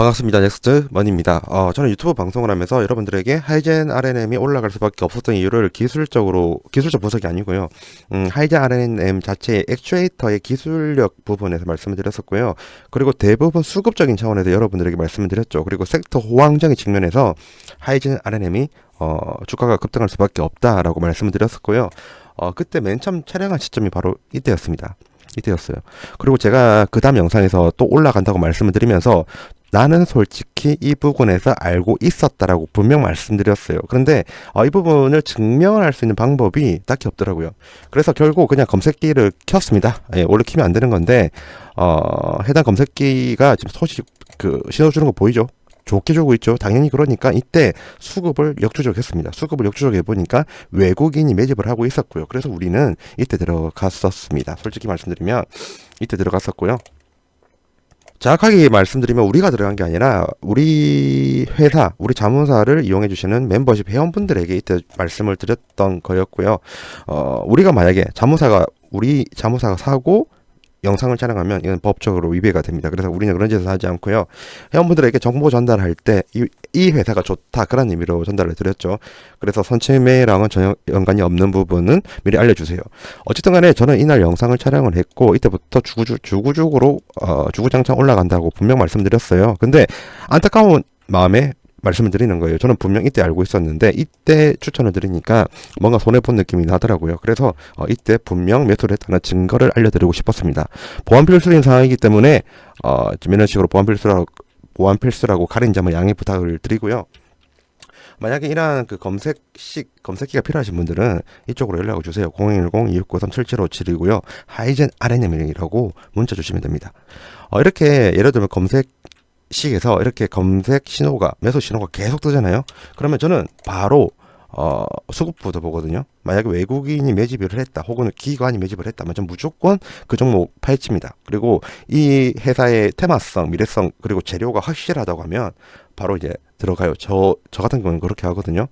반갑습니다. 넥스트 머니입니다. 어, 저는 유튜브 방송을 하면서 여러분들에게 하이젠 RNM이 올라갈 수밖에 없었던 이유를 기술적으로 기술적 분석이 아니고요. 음, 하이젠 RNM 자체의 액추에이터의 기술력 부분에서 말씀을 드렸었고요. 그리고 대부분 수급적인 차원에서 여러분들에게 말씀을 드렸죠. 그리고 섹터 호황적인 측면에서 하이젠 RNM이 어, 주가가 급등할 수밖에 없다라고 말씀을 드렸었고요. 어, 그때 맨 처음 촬영한 시점이 바로 이때였습니다. 이때였어요. 그리고 제가 그 다음 영상에서 또 올라간다고 말씀을 드리면서 나는 솔직히 이 부분에서 알고 있었다라고 분명 말씀드렸어요. 그런데 어, 이 부분을 증명을 할 수 있는 방법이 딱히 없더라고요. 그래서 결국 그냥 검색기를 켰습니다. 예, 원래 키면 안 되는 건데 어, 해당 검색기가 지금 소식 그 신호 주는 거 보이죠? 좋게 주고 있죠. 당연히 그러니까 이때 수급을 역추적했습니다. 수급을 역추적해 보니까 외국인이 매집을 하고 있었고요. 그래서 우리는 이때 들어갔었습니다. 솔직히 말씀드리면 이때 들어갔었고요. 정확하게 말씀드리면 우리가 들어간 게 아니라 우리 회사, 우리 자문사를 이용해 주시는 멤버십 회원분들에게 이때 말씀을 드렸던 거였고요. 어, 우리가 만약에 자문사가 우리 자문사가 사고 영상을 촬영하면 이건 법적으로 위배가 됩니다. 그래서 우리는 그런 짓을 하지 않고요. 회원분들에게 정보 전달할 때이 이 회사가 좋다 그런 의미로 전달을 드렸죠. 그래서 선체매랑은 전혀 연관이 없는 부분은 미리 알려주세요. 어쨌든 간에 저는 이날 영상을 촬영을 했고 이때부터 주구주, 주구주구로 어, 주구장창 올라간다고 분명 말씀드렸어요. 근데 안타까운 마음에 말씀을 드리는 거예요. 저는 분명 이때 알고 있었는데 이때 추천을 드리니까 뭔가 손해 본 느낌이 나더라고요. 그래서 어, 이때 분명 매수를 했다는 증거를 알려드리고 싶었습니다. 보안 필수인 상황이기 때문에 어, 좀 이런 식으로 보안 필수라고 보안 필수라고 가린 점을 양해 부탁을 드리고요. 만약에 이러한 그 검색식 검색기가 필요하신 분들은 이쪽으로 연락을 주세요. 010-2693-7757이고요. 하이젠 RNM이라고 문자 주시면 됩니다. 어, 이렇게 예를 들면 검색 식에서 이렇게 검색 신호가 매수 신호가 계속 뜨잖아요. 그러면 저는 바로 어, 수급부터 보거든요. 만약에 외국인이 매집을 했다, 혹은 기관이 매집을 했다면 전 무조건 그 종목 파헤칩니다. 그리고 이 회사의 테마성, 미래성, 그리고 재료가 확실하다고 하면 바로 이제 들어가요. 저, 저 같은 경우는 그렇게 하거든요.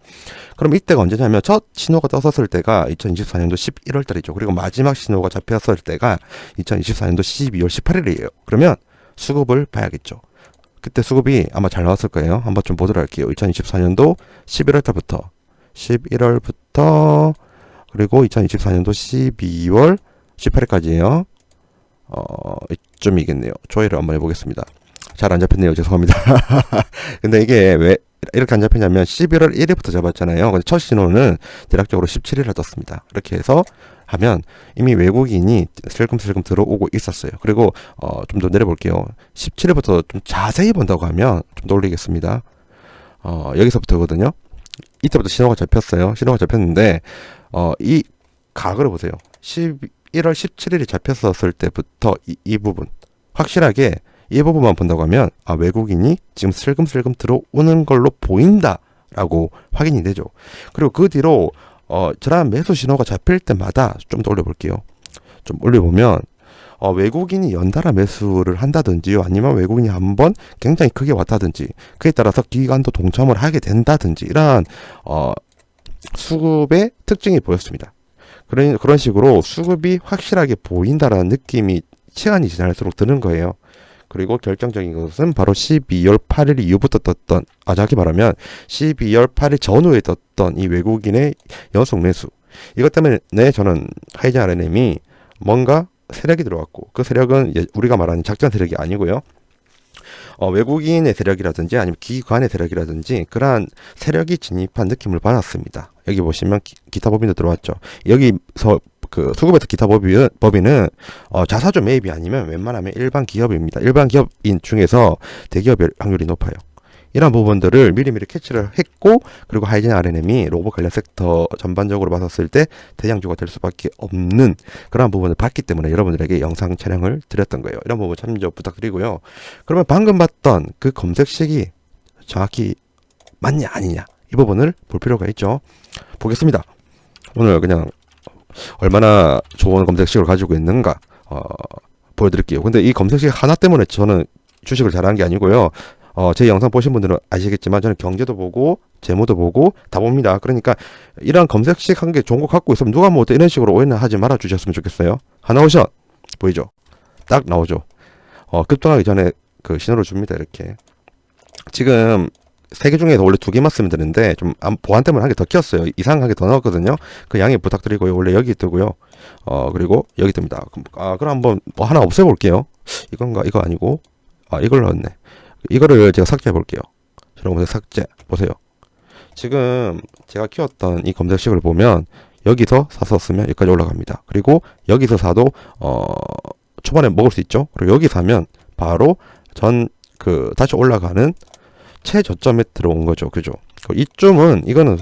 그럼 이때가 언제냐면 첫 신호가 떴었을 때가 2024년도 11월 달이죠. 그리고 마지막 신호가 잡혔을 때가 2024년도 12월 18일이에요. 그러면 수급을 봐야겠죠. 그때 수급이 아마 잘 나왔을 거예요. 한번 좀 보도록 할게요. 2024년도 11월 달부터 11월부터 그리고 2024년도 12월 18일까지예요. 어, 이쯤이겠네요. 조회를 한번 해보겠습니다. 잘 안 잡혔네요. 죄송합니다. 근데 이게 왜 이렇게 안 잡혔냐면 11월 1일부터 잡았잖아요. 근데 첫 신호는 대략적으로 17일에 떴습니다. 이렇게 해서 하면 이미 외국인이 슬금슬금 들어오고 있었어요. 그리고 어, 좀 더 내려볼게요. 17일부터 좀 자세히 본다고 하면 좀 더 올리겠습니다. 어, 여기서부터거든요. 이때부터 신호가 잡혔어요. 신호가 잡혔는데 어, 이 각을 보세요. 11월 17일이 잡혔었을 때부터 이, 이 부분 확실하게 이 부분만 본다고 하면 아 외국인이 지금 슬금슬금 들어오는 걸로 보인다라고 확인이 되죠. 그리고 그 뒤로 어, 저런 매수 신호가 잡힐 때마다 좀 더 올려볼게요. 좀 올려보면 어, 외국인이 연달아 매수를 한다든지요, 아니면 외국인이 한 번 굉장히 크게 왔다든지, 그에 따라서 기관도 동참을 하게 된다든지, 이러한, 어, 수급의 특징이 보였습니다. 그런, 그런 식으로 수급이 확실하게 보인다라는 느낌이 시간이 지날수록 드는 거예요. 그리고 결정적인 것은 바로 12월 8일 이후부터 떴던 아 정확히 말하면 12월 8일 전후에 떴던 이 외국인의 연속 매수 이것 때문에 네 저는 하이젠 RNM이 뭔가 세력이 들어왔고 그 세력은 우리가 말하는 작전 세력이 아니고요. 어, 외국인의 세력이라든지 아니면 기관의 세력이라든지 그러한 세력이 진입한 느낌을 받았습니다. 여기 보시면 기, 타 법인도 들어왔죠. 여기서 그 수급에서 기타 법인, 법인은 어, 자사주 매입이 아니면 웬만하면 일반 기업입니다. 일반 기업인 중에서 대기업의 확률이 높아요. 이런 부분들을 미리미리 캐치를 했고 그리고 하이젠 RNM이 로봇 관련 섹터 전반적으로 봤었을 때 대장주가 될 수밖에 없는 그런 부분을 봤기 때문에 여러분들에게 영상 촬영을 드렸던 거예요. 이런 부분 참조 부탁드리고요. 그러면 방금 봤던 그 검색식이 정확히 맞냐 아니냐 이 부분을 볼 필요가 있죠. 보겠습니다. 오늘 그냥 얼마나 좋은 검색식을 가지고 있는가 어, 보여드릴게요. 근데 이 검색식 하나 때문에 저는 주식을 잘하는 게 아니고요. 어, 제 영상 보신 분들은 아시겠지만 저는 경제도 보고 재무도 보고 다 봅니다. 그러니까 이런 검색식 한개 좋은 거 갖고 있으면 누가 뭐 이런 식으로 오해는 하지 말아 주셨으면 좋겠어요. 하나 오션 보이죠? 딱 나오죠. 어, 급등하기 전에 그 신호를 줍니다. 이렇게 지금 세 개 중에서 원래 두 개만 쓰면 되는데 좀 암- 보안 때문에 한 개더 키웠어요. 이상하게 더 넣었거든요. 그 양해 부탁드리고요. 원래 여기 뜨고요. 어 그리고 여기 뜹니다. 그럼, 아 그럼 한번 뭐 하나 없애볼게요. 이건가 이거 아니고 아 이걸 넣었네. 이거를 제가 삭제해 볼게요. 여러분 삭제 보세요. 지금 제가 키웠던 이 검색식을 보면 여기서 사서 쓰면 여기까지 올라갑니다. 그리고 여기서 사도 어 초반에 먹을 수 있죠. 그리고 여기 사면 바로 전 그 다시 올라가는 최저점에 들어온 거죠. 그죠? 그 이쯤은 이거는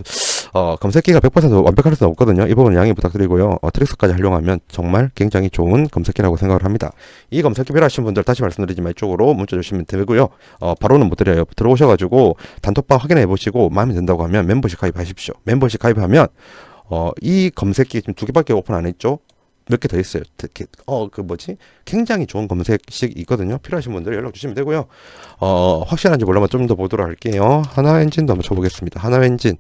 어, 검색기가 100% 완벽할 수는 없거든요. 이 부분 양해 부탁드리고요. 어, 트릭스까지 활용하면 정말 굉장히 좋은 검색기라고 생각을 합니다. 이 검색기 필요하신 분들 다시 말씀드리지만 이쪽으로 문자 주시면 되고요. 어, 바로는 못 드려요. 들어오셔가지고 단톡방 확인해 보시고 마음에 든다고 하면 멤버십 가입하십시오. 멤버십 가입하면 어, 이 검색기 지금 두 개밖에 오픈 안 했죠? 몇 개 더 있어요. 특히 어 그 뭐지? 굉장히 좋은 검색식 있거든요. 필요하신 분들 연락 주시면 되고요. 어 확실한지 몰라면 좀 더 보도록 할게요. 하나 엔진도 한번 쳐보겠습니다. 하나 엔진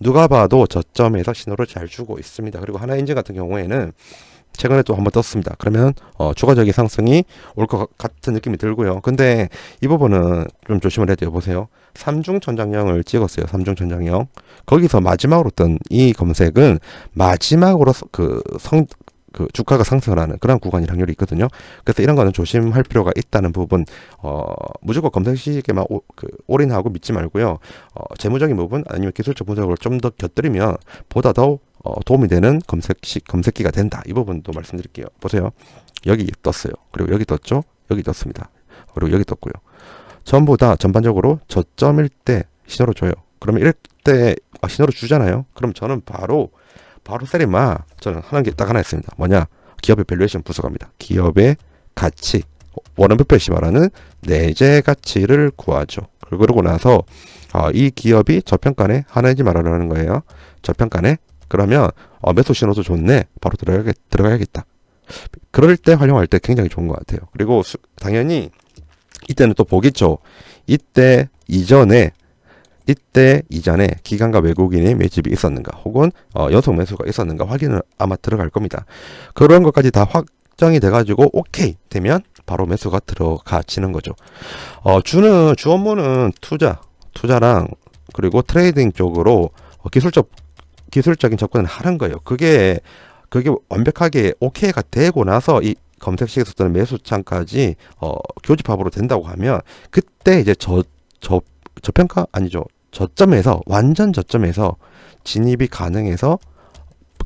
누가 봐도 저점에서 신호를 잘 주고 있습니다. 그리고 하나 엔진 같은 경우에는 최근에 또 한번 떴습니다. 그러면 어, 추가적인 상승이 올 것 같은 느낌이 들고요. 근데 이 부분은 좀 조심을 돼요. 보세요. 삼중 천장형을 찍었어요. 삼중 천장형. 거기서 마지막으로 뜬 이 검색은 마지막으로 그 성, 그 주가가 상승을 하는 그런 구간이 확률이 있거든요. 그래서 이런 거는 조심할 필요가 있다는 부분, 어, 무조건 검색식에만 오, 그 올인하고 믿지 말고요. 어, 재무적인 부분 아니면 기술적 분석을 좀 더 곁들이면 보다 더 어, 도움이 되는 검색식 검색기가 된다. 이 부분도 말씀드릴게요. 보세요. 여기 떴어요. 그리고 여기 떴죠. 여기 떴습니다. 그리고 여기 떴고요. 전부 다 전반적으로 저점일 때 신호를 줘요. 그러면 이럴 때 아, 신호를 주잖아요. 그럼 저는 바로 바로 세리마 저는 하는 게 딱 하나 있습니다. 뭐냐? 기업의 밸류에이션 분석합니다. 기업의 가치 워런 버핏이 말하는 내재 가치를 구하죠. 그러고 나서 아, 이 기업이 저평가네 하나인지 말하려는 거예요. 저평가네 그러면 어, 매수 신호도 좋네. 바로 들어가야, 들어가야겠다. 그럴 때 활용할 때 굉장히 좋은 것 같아요. 그리고 수, 당연히 이때는 또 보겠죠. 이때 이전에 이때 이전에 기관과 외국인의 매집이 있었는가 혹은 어, 연속 매수가 있었는가 확인을 아마 들어갈 겁니다. 그런 것까지 다 확정이 돼가지고 오케이 되면 바로 매수가 들어가지는 거죠. 어, 주는 주 업무는 투자, 투자랑 그리고 트레이딩 쪽으로 어, 기술적 기술적인 접근을 하는 거예요. 그게 그게 완벽하게 오케이가 되고 나서 이 검색식에서 뜨는 매수창까지 어, 교집합으로 된다고 하면 그때 이제 저, 저, 저평가 아니죠. 저점에서 완전 저점에서 진입이 가능해서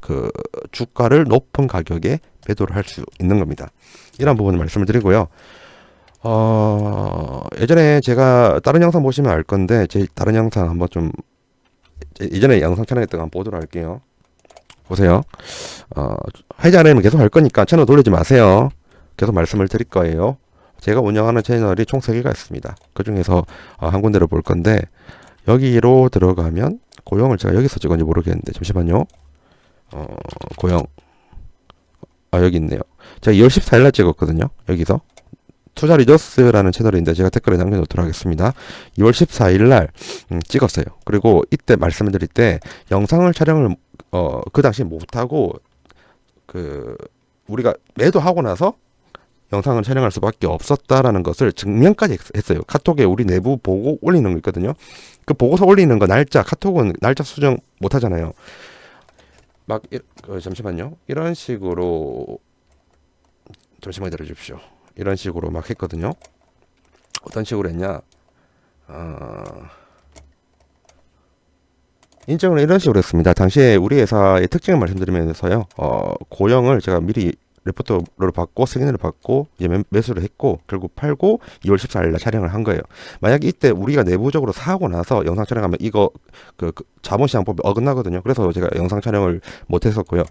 그 주가를 높은 가격에 매도를 할 수 있는 겁니다. 이런 부분을 말씀을 드리고요. 어, 예전에 제가 다른 영상 보시면 알 건데 제 다른 영상 한번 좀 예전에 영상 촬영했던 거 한번 보도록 할게요. 보세요. 어, 하이지 않으면 계속 할 거니까 채널 돌리지 마세요. 계속 말씀을 드릴 거예요. 제가 운영하는 채널이 총 3개가 있습니다. 그 중에서 어, 한 군데를 볼 건데 여기로 들어가면 고용을 제가 여기서 찍었는지 모르겠는데 잠시만요. 어, 고용. 아, 여기 있네요. 제가 2월 14일 날 찍었거든요. 여기서. 투자 리더스라는 채널인데 제가 댓글에 남겨놓도록 하겠습니다. 2월 14일 날 음, 찍었어요. 그리고 이때 말씀을 드릴 때 영상을 촬영을 어, 그 당시 못하고 그 우리가 매도하고 나서 영상을 촬영할 수밖에 없었다라는 것을 증명까지 했- 했어요. 카톡에 우리 내부 보고 올리는 거 있거든요. 그 보고서 올리는 거 날짜 카톡은 날짜 수정 못 하잖아요. 막 이, 어, 잠시만요. 이런 식으로 잠시만 기다려 주십시오. 이런 식으로 막 했거든요. 어떤 식으로 했냐? 어... 인정을 이런 식으로 했습니다. 당시에 우리 회사의 특징을 말씀드리면서요. 어, 고영을 제가 미리 레포트를 받고 승인을 받고 이제 매, 매수를 했고 결국 팔고 2월 14일 날 촬영을 한 거예요. 만약 이때 우리가 내부적으로 사고 나서 영상 촬영하면 이거 그, 그 자본시장법에 어긋나거든요. 그래서 제가 영상 촬영을 못 했었고요.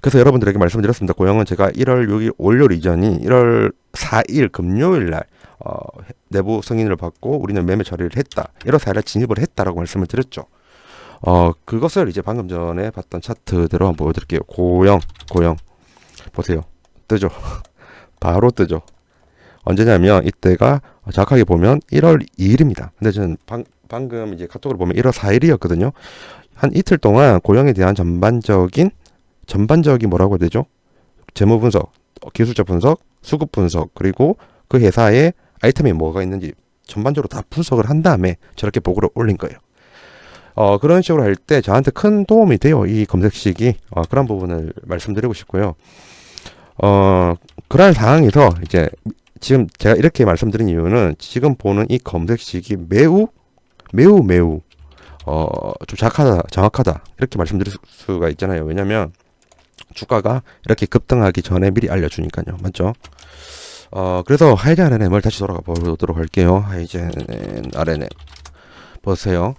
그래서 여러분들에게 말씀드렸습니다. 고영은 제가 1월 6일 월요일 이전이 1월 4일 금요일 날 어, 내부 승인을 받고 우리는 매매 처리를 했다. 1월 4일 날 진입을 했다라고 말씀을 드렸죠. 어, 그것을 이제 방금 전에 봤던 차트대로 한번 보여드릴게요. 고영, 고영. 보세요. 뜨죠. 바로 뜨죠. 언제냐면 이때가 정확하게 보면 1월 2일입니다. 근데 저는 방, 방금 이제 카톡으로 보면 1월 4일이었거든요. 한 이틀 동안 고영에 대한 전반적인 전반적인 뭐라고 해야 되죠? 재무 분석, 어, 기술적 분석, 수급 분석, 그리고 그 회사에 아이템이 뭐가 있는지 전반적으로 다 분석을 한 다음에 저렇게 보고를 올린 거예요. 어, 그런 식으로 할 때 저한테 큰 도움이 돼요. 이 검색식이. 어, 그런 부분을 말씀드리고 싶고요. 어, 그런 상황에서 이제 지금 제가 이렇게 말씀드린 이유는 지금 보는 이 검색식이 매우 매우 매우 어, 좀 정확하다, 정확하다 이렇게 말씀드릴 수- 수가 있잖아요. 왜냐면 주가가 이렇게 급등하기 전에 미리 알려주니까요. 맞죠? 어, 그래서 하이젠 RNM을 다시 돌아가 보도록 할게요. 하이젠 RNM. 보세요.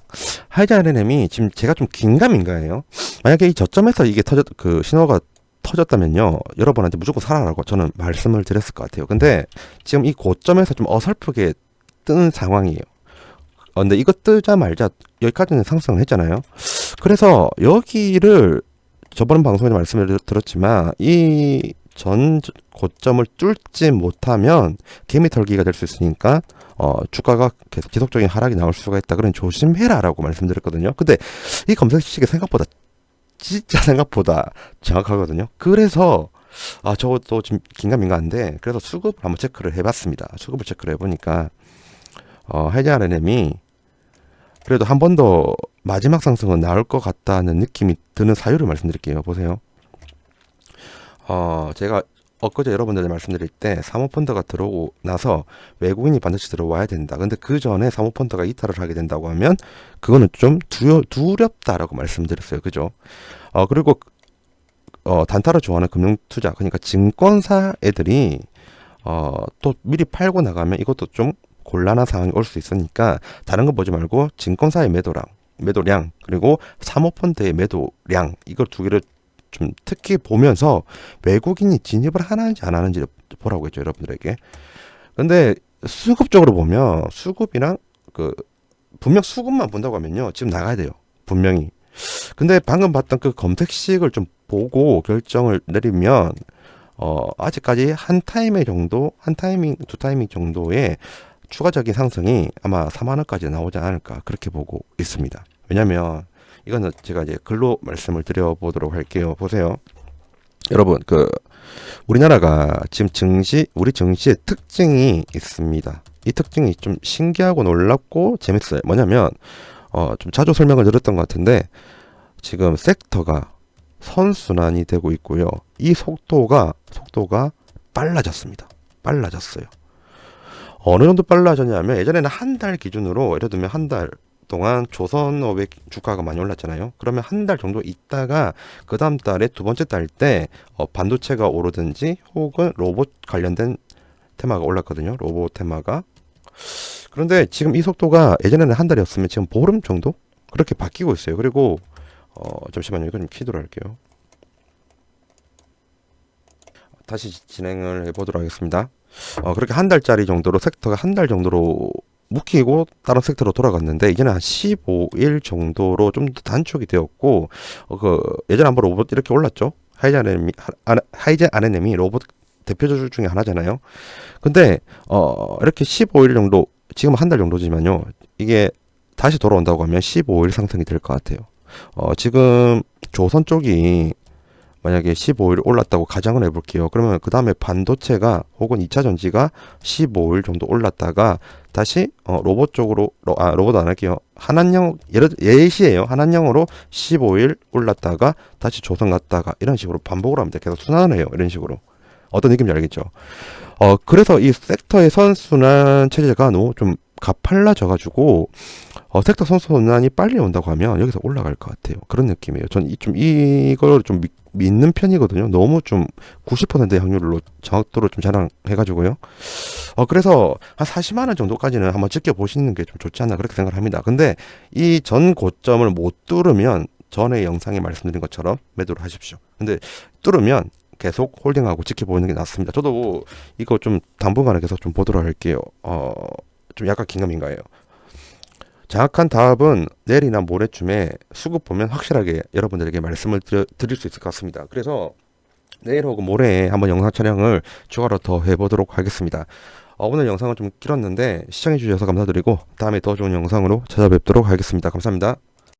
하이젠 RNM이 지금 제가 좀 긴가민가해요. 만약에 이 저점에서 이게 터졌, 그 신호가 터졌다면요. 여러분한테 무조건 사라라고 저는 말씀을 드렸을 것 같아요. 근데 지금 이 고점에서 좀 어설프게 뜨는 상황이에요. 어, 근데 이거 뜨자 말자 여기까지는 상승을 했잖아요. 그래서 여기를 저번 방송에 말씀을 드렸지만 이 전 고점을 뚫지 못하면 개미 털기가 될 수 있으니까 어 주가가 계속 지속적인 하락이 나올 수가 있다. 그런 조심해라라고 말씀드렸거든요. 근데 이 검색식이 생각보다 진짜 생각보다 정확하거든요. 그래서 아 저것도 지금 긴가민가한데 그래서 수급을 한번 체크를 해봤습니다. 수급을 체크를 해보니까 어 해제 RNM이 그래도 한 번 더 마지막 상승은 나올 것 같다는 느낌이 드는 사유를 말씀드릴게요. 보세요. 어, 제가 엊그제 여러분들한테 말씀드릴 때 사모펀드가 들어오고 나서 외국인이 반드시 들어와야 된다. 근데 그 전에 사모펀드가 이탈을 하게 된다고 하면 그거는 좀 두려, 두렵다라고 말씀드렸어요. 그죠? 어, 그리고 어, 단타를 좋아하는 금융투자, 그러니까 증권사 애들이 어, 또 미리 팔고 나가면 이것도 좀 곤란한 상황이 올 수 있으니까 다른 거 보지 말고 증권사의 매도량, 매도량 그리고 사모펀드의 매도량 이걸 두 개를 좀 특히 보면서 외국인이 진입을 하는지 안 하는지 보라고 했죠 여러분들에게. 근데 수급적으로 보면 수급이랑 그 분명 수급만 본다고 하면요 지금 나가야 돼요 분명히. 근데 방금 봤던 그 검색식을 좀 보고 결정을 내리면 어 아직까지 한 타이밍 정도 한 타이밍 두 타이밍 정도의 추가적인 상승이 아마 4만 원까지 나오지 않을까 그렇게 보고 있습니다. 왜냐면 이거는 제가 이제 글로 말씀을 드려보도록 할게요. 보세요. 여러분, 그, 우리나라가 지금 증시, 우리 증시의 특징이 있습니다. 이 특징이 좀 신기하고 놀랍고 재밌어요. 뭐냐면, 어, 좀 자주 설명을 드렸던 것 같은데, 지금 섹터가 선순환이 되고 있고요. 이 속도가, 속도가 빨라졌습니다. 빨라졌어요. 어느 정도 빨라졌냐면, 예전에는 한 달 기준으로, 예를 들면 한 달, 동안 조선업의 주가가 많이 올랐잖아요. 그러면 한 달 정도 있다가 그 다음 달에 두 번째 달때 어, 반도체가 오르든지 혹은 로봇 관련된 테마가 올랐거든요. 로봇 테마가. 그런데 지금 이 속도가 예전에는 한 달이었으면 지금 보름 정도 그렇게 바뀌고 있어요. 그리고 어, 잠시만요. 이거 좀 키도록 할게요. 다시 진행을 해보도록 하겠습니다. 어, 그렇게 한 달짜리 정도로 섹터가 한 달 정도로 묵히고 다른 섹터로 돌아갔는데 이제는 한 15일 정도로 좀 더 단축이 되었고 어, 그 예전에 한번 로봇 이렇게 올랐죠. 하이젠 RNM이 하이젠 RNM이 로봇 대표주 중에 하나잖아요. 근데 어 이렇게 15일 정도 지금 한 달 정도지만요. 이게 다시 돌아온다고 하면 15일 상승이 될 것 같아요. 어 지금 조선 쪽이 만약에 15일 올랐다고 가정을 해볼게요. 그러면 그 다음에 반도체가 혹은 2차 전지가 15일 정도 올랐다가 다시 어, 로봇 쪽으로 로, 아 로봇 안 할게요. 한한령 예를 예시예요. 한한령으로 15일 올랐다가 다시 조선 갔다가 이런 식으로 반복을 합니다. 계속 순환을 해요. 이런 식으로 어떤 느낌인지 알겠죠? 어 그래서 이 섹터의 선순환 체제가 너무 좀 가팔라져가지고 어, 섹터 선순환이 빨리 온다고 하면 여기서 올라갈 것 같아요. 그런 느낌이에요. 전 좀 이걸 좀 믿, 믿는 편이거든요. 너무 좀 90%의 확률로 정확도를 좀 자랑해가지고요. 어, 그래서 한 40만 원 정도까지는 한번 지켜보시는 게 좀 좋지 않나 그렇게 생각을 합니다. 근데 이 전 고점을 못 뚫으면 전에 영상에 말씀드린 것처럼 매도를 하십시오. 근데 뚫으면 계속 홀딩하고 지켜보는 게 낫습니다. 저도 이거 좀 당분간은 계속 좀 보도록 할게요. 어, 좀 약간 긴가민가해요. 정확한 답은 내일이나 모레쯤에 수급 보면 확실하게 여러분들에게 말씀을 드려, 드릴 수 있을 것 같습니다. 그래서 내일 혹은 모레에 한번 영상 촬영을 추가로 더 해보도록 하겠습니다. 어, 오늘 영상은 좀 길었는데 시청해 주셔서 감사드리고 다음에 더 좋은 영상으로 찾아뵙도록 하겠습니다. 감사합니다.